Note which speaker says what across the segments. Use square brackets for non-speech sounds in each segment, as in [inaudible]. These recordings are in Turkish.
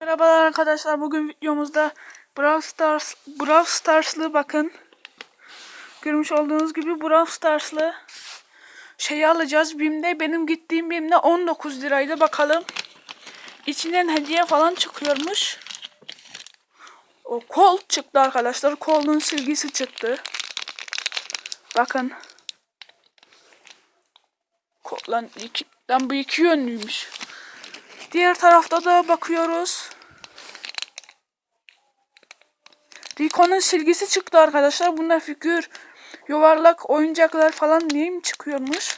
Speaker 1: Merhabalar arkadaşlar. Bugün videomuzda Brawl Stars Brawl Stars'lı bakın. Görmüş olduğunuz gibi Brawl Stars'lı şeyi alacağız. BİM'de benim gittiğim BİM'de 19 liraydı. Bakalım. İçinden hediye falan çıkıyormuş. O kol çıktı arkadaşlar. Kolun silgisi çıktı. Bakın. Kol, lan, iki, lan bu iki yönlüymüş. Diğer tarafta da bakıyoruz. Rico'nun silgisi çıktı arkadaşlar. Bunda figür, yuvarlak oyuncaklar falan diye çıkıyormuş?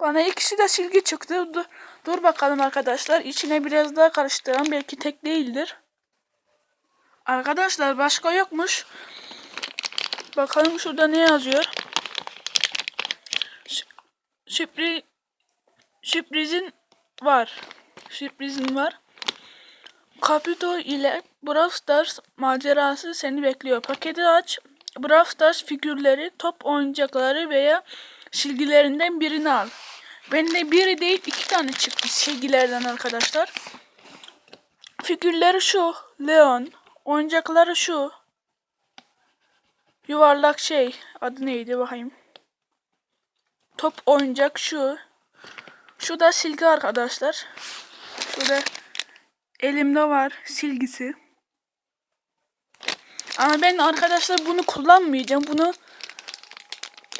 Speaker 1: Bana ikisi de silgi çıktı. Dur, dur bakalım arkadaşlar. İçine biraz daha karıştıran belki tek değildir. Arkadaşlar başka yokmuş. Bakalım şurada ne yazıyor. Sü- Sürpriz sürprizin var. Sürprizin var. Capito ile Brawl Stars macerası seni bekliyor. Paketi aç. Brawl Stars figürleri, top oyuncakları veya silgilerinden birini al. Bende biri değil iki tane çıktı silgilerden arkadaşlar. Figürleri şu. Leon. Oyuncakları şu. Yuvarlak şey. Adı neydi bakayım. Top oyuncak şu. Şu da silgi arkadaşlar. Şurada elimde var silgisi. Ama ben arkadaşlar bunu kullanmayacağım. Bunu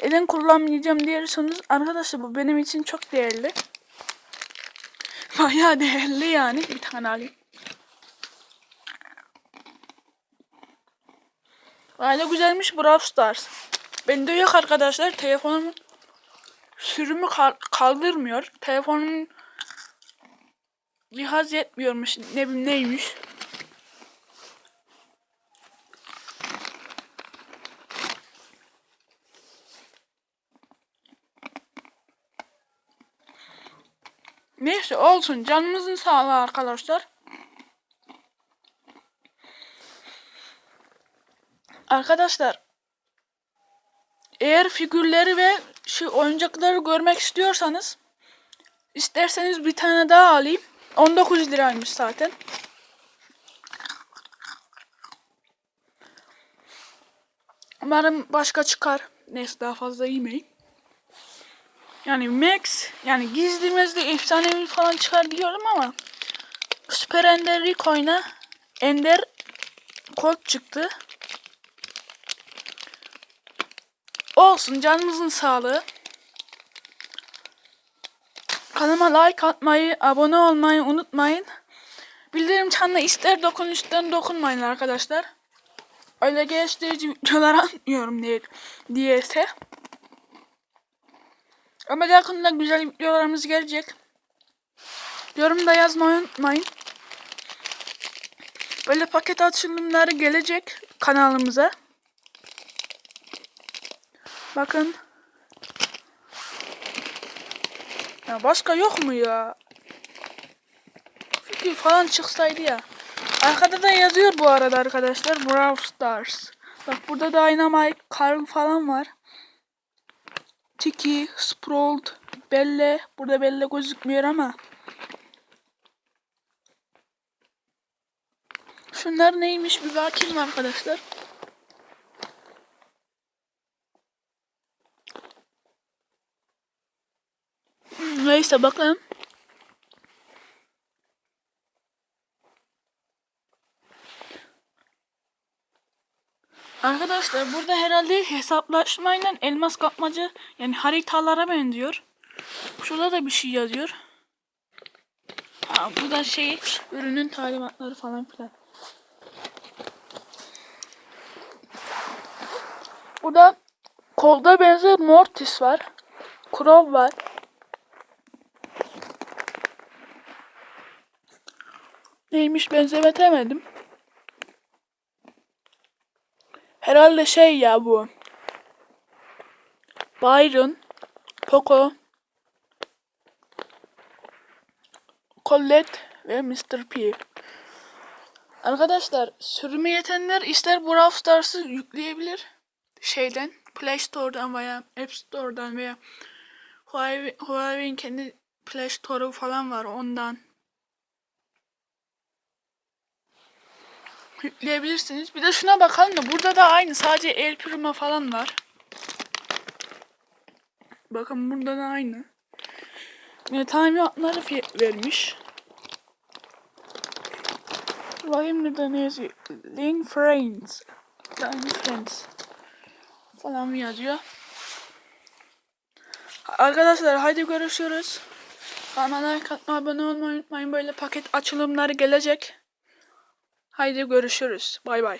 Speaker 1: neden kullanmayacağım diyorsanız arkadaşlar bu benim için çok değerli. [laughs] Bayağı değerli yani. Bir tane alayım. Bayağı güzelmiş Brawl Stars. Bende yok arkadaşlar. Telefonumun sürümü kal- kaldırmıyor. Telefonumun cihaz yetmiyormuş. Ne bileyim neymiş. Neyse olsun. Canımızın sağlığı arkadaşlar. Arkadaşlar eğer figürleri ve şu oyuncakları görmek istiyorsanız isterseniz bir tane daha alayım. 19 liraymış zaten. Umarım başka çıkar. Neyse daha fazla yemeyin. Yani Max yani gizlimizde efsanevi falan çıkar diyorum ama Süper Ender Rico'yla Ender Colt çıktı. Olsun canınızın sağlığı. Kanalıma like atmayı, abone olmayı unutmayın. Bildirim çanına ister dokun ister dokunmayın arkadaşlar. Öyle geliştirici videolar atmıyorum diye, diyese. Ama yakında güzel videolarımız gelecek. Yorumda yazmayı unutmayın. Böyle paket açılımları gelecek kanalımıza. Bakın. Ya başka yok mu ya? Fikir falan çıksaydı ya. Arkada da yazıyor bu arada arkadaşlar. Brawl Stars. Bak burada Dynamite, Carl falan var. Tiki, Sprout, Belle. Burada Belle gözükmüyor ama. Şunlar neymiş bir bakayım arkadaşlar. Neyse bakalım. Arkadaşlar burada herhalde hesaplaşmayla elmas kapmaca yani haritalara benziyor. Şurada da bir şey yazıyor. Ha, bu da şey ürünün talimatları falan filan. Burada kolda benzer Mortis var. Crow var. Neymiş benzemetemedim. Herhalde şey ya bu. Byron, Poco, Colette ve Mr. P. Arkadaşlar sürümü yetenler ister Brawl Stars'ı yükleyebilir. Şeyden Play Store'dan veya App Store'dan veya Huawei, Huawei'in kendi Play Store'u falan var ondan. Yükleyebilirsiniz. Bir de şuna bakalım da burada da aynı. Sadece el pürüme falan var. Bakın burada da aynı. Ve tamiratları fi- vermiş. Ne yazıyor? Link Friends. Link Friends. Falan yazıyor. Arkadaşlar haydi görüşürüz. Kanala like atmayı, abone olmayı unutmayın. Böyle paket açılımları gelecek. Haydi görüşürüz. Bay bay.